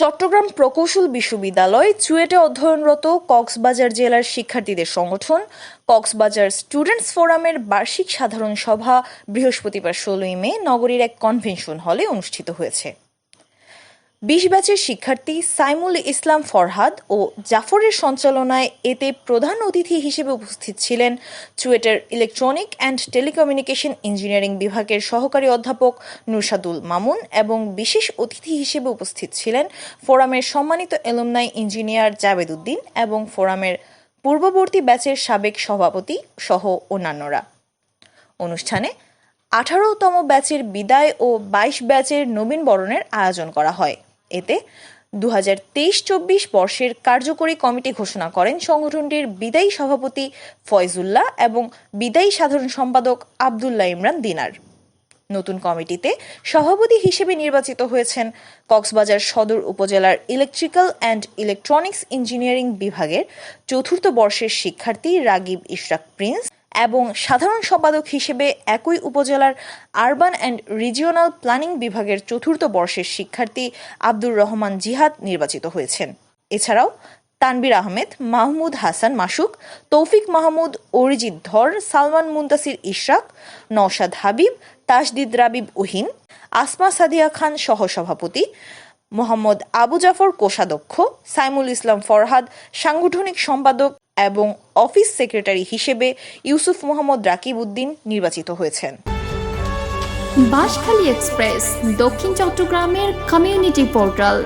চট্টগ্রাম প্রকৌশল বিশ্ববিদ্যালয়, চুয়েটে অধ্যয়নরত কক্সবাজার জেলার শিক্ষার্থীদের সংগঠন, কক্সবাজার স্টুডেন্টস ফোরামের বার্ষিক সাধারণ সভা বৃহস্পতিবার ষোলোই মে নগরীর এক কনভেনশন হলে অনুষ্ঠিত হয়েছে। বিশ ব্যাচের শিক্ষার্থী সাইমুল ইসলাম ফরহাদ ও জাফরের সঞ্চালনায় এতে প্রধান অতিথি হিসেবে উপস্থিত ছিলেন চুয়েটের ইলেকট্রনিক অ্যান্ড টেলিকমিউনিকেশন ইঞ্জিনিয়ারিং বিভাগের সহকারী অধ্যাপক নুরসাদুল মামুন এবং বিশেষ অতিথি হিসেবে উপস্থিত ছিলেন ফোরামের সম্মানিত এলুমনাই ইঞ্জিনিয়ার জাবেদ উদ্দিন এবং ফোরামের পূর্ববর্তী ব্যাচের সাবেক সভাপতি সহ অন্যান্যরা। অনুষ্ঠানে আঠারোতম ব্যাচের বিদায় ও বাইশ ব্যাচের নবীন বরণের আয়োজন করা হয়। এতে দু হাজার তেইশ চব্বিশ বর্ষের কার্যকরী কমিটি ঘোষণা করেন সংগঠনটির বিদায়ী সভাপতি ফয়জুল্লাহ এবং বিদায়ী সাধারণ সম্পাদক আবদুল্লাহ ইমরান দিনার। নতুন কমিটিতে সভাপতি হিসেবে নির্বাচিত হয়েছেন কক্সবাজার সদর উপজেলার ইলেকট্রিক্যাল অ্যান্ড ইলেকট্রনিক্স ইঞ্জিনিয়ারিং বিভাগের চতুর্থ বর্ষের শিক্ষার্থী রাগিব ইশরাক প্রিন্স এবং সাধারণ সম্পাদক হিসেবে একই উপজেলার আরবান অ্যান্ড রিজিওনাল প্ল্যানিং বিভাগের চতুর্থ বর্ষের শিক্ষার্থী আব্দুর রহমান জিহাদ নির্বাচিত হয়েছেন। এছাড়াও তানবির আহমেদ, মাহমুদ হাসান মাসুক, তৌফিক মাহমুদ, অরিজিৎ ধর, সালমান মুন্তাসির ইশরাক, নওশাদ হাবিব তাসদিদ রাবিব উহিন, আসমা সাদিয়া খান সহসভাপতি, মোহাম্মদ আবু জাফর কোষাধ্যক্ষ, সাইমুল ইসলাম ফরহাদ, সাংগঠনিক সম্পাদক এবং অফিস সেক্রেটারি হিসেবে ইউসুফ মোহাম্মদ রাকিব উদ্দিন নির্বাচিত হয়েছেন। বাঁশখালী এক্সপ্রেস দক্ষিণ চট্টগ্রামের কমিউনিটি পোর্টাল।